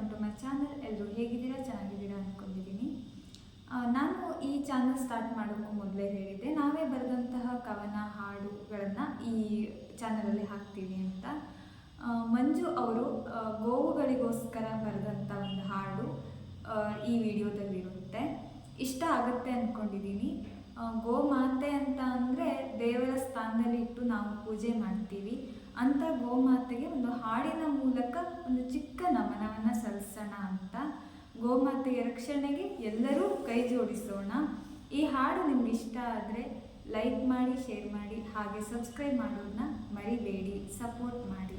Welcome to my channel ಎಲ್ಲರೂ ಹೇಗಿದ್ದೀರಾ? ಚೆನ್ನಾಗಿದ್ದೀರಾ ಅಂದ್ಕೊಂಡಿದ್ದೀನಿ ನಾನು ಈ ಚಾನಲ್ ಸ್ಟಾರ್ಟ್ ಮಾಡೋಕ್ಕೂ ಮೊದಲೇ ಹೇಳಿದ್ದೆ. ನಾವೇ ಬರೆದಂತಹ ಕವನ, ಹಾಡುಗಳನ್ನು ಈ ಚಾನಲಲ್ಲಿ ಹಾಕ್ತೀವಿ ಅಂತ. ಮಂಜು ಅವರು ಗೋವುಗಳಿಗೋಸ್ಕರ ಬರೆದಂಥ ಒಂದು ಹಾಡು ಈ ವಿಡಿಯೋದಲ್ಲಿರುತ್ತೆ. ಇಷ್ಟ ಆಗುತ್ತೆ ಅಂದ್ಕೊಂಡಿದ್ದೀನಿ ಗೋ ಗೋಮಾತೆ ಅಂತ ಅಂದರೆ ದೇವರ ಸ್ಥಾನದಲ್ಲಿ ಇಟ್ಟು ನಾವು ಪೂಜೆ ಮಾಡ್ತೀವಿ. ಅಂಥ ಗೋಮಾತೆಗೆ ಒಂದು ಹಾಡಿನ ಮೂಲಕ ಒಂದು ಚಿಕ್ಕ ನಮನವನ್ನು ಸಲ್ಲಿಸೋಣ ಅಂತ ಗೋಮಾತೆಯ ರಕ್ಷಣೆಗೆ ಎಲ್ಲರೂ ಕೈ ಜೋಡಿಸೋಣ. ಈ ಹಾಡು ನಿಮ್ಗೆ ಇಷ್ಟ ಆದರೆ ಲೈಕ್ ಮಾಡಿ, ಶೇರ್ ಮಾಡಿ, ಹಾಗೆ ಸಬ್ಸ್ಕ್ರೈಬ್ ಮಾಡೋದನ್ನ ಮರಿಬೇಡಿ, ಸಪೋರ್ಟ್ ಮಾಡಿ.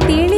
तीन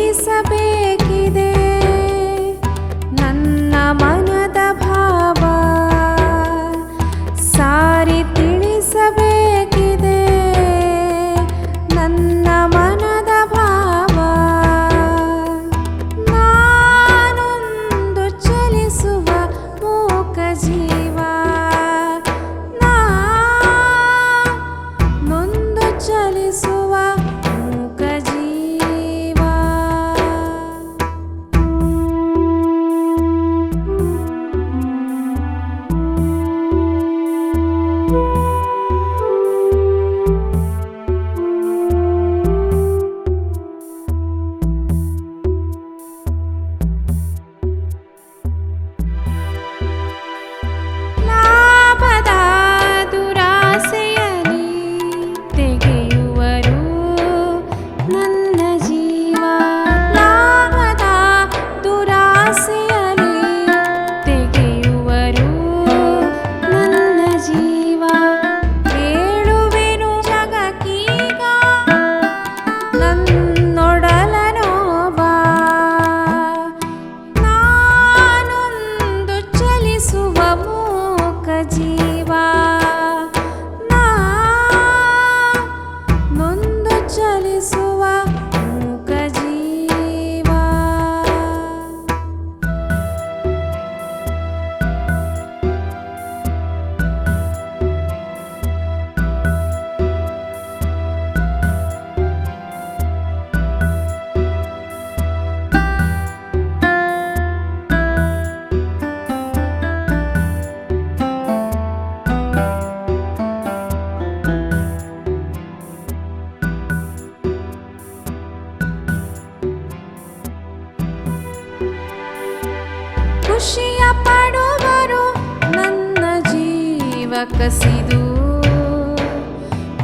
ಖುಷಿಯ ಪಡುವರು ನನ್ನ ಜೀವ ಕಸಿದು.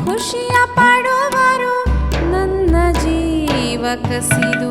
ಖುಷಿಯ ಪಡುವರು ನನ್ನ ಜೀವ ಕಸಿದು.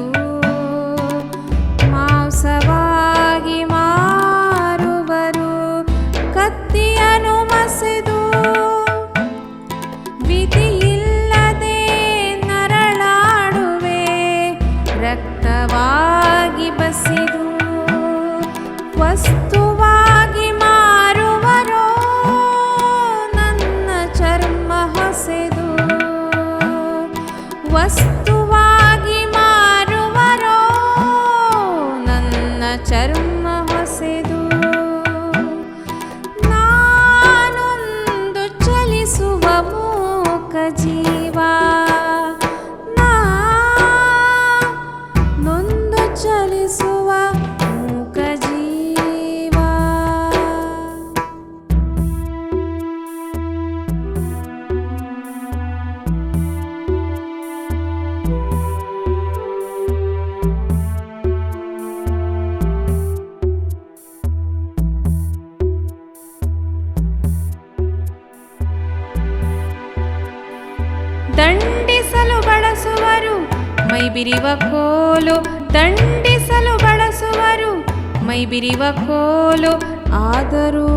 ದಂಡಿಸಲು ಬಳಸುವರು. ಮೈಬಿರಿವ ಕೋಲು ದಂಡಿಸಲು ಬಳಸುವರು. ಮೈಬಿರಿವ ಕೋಲು ಆದರೂ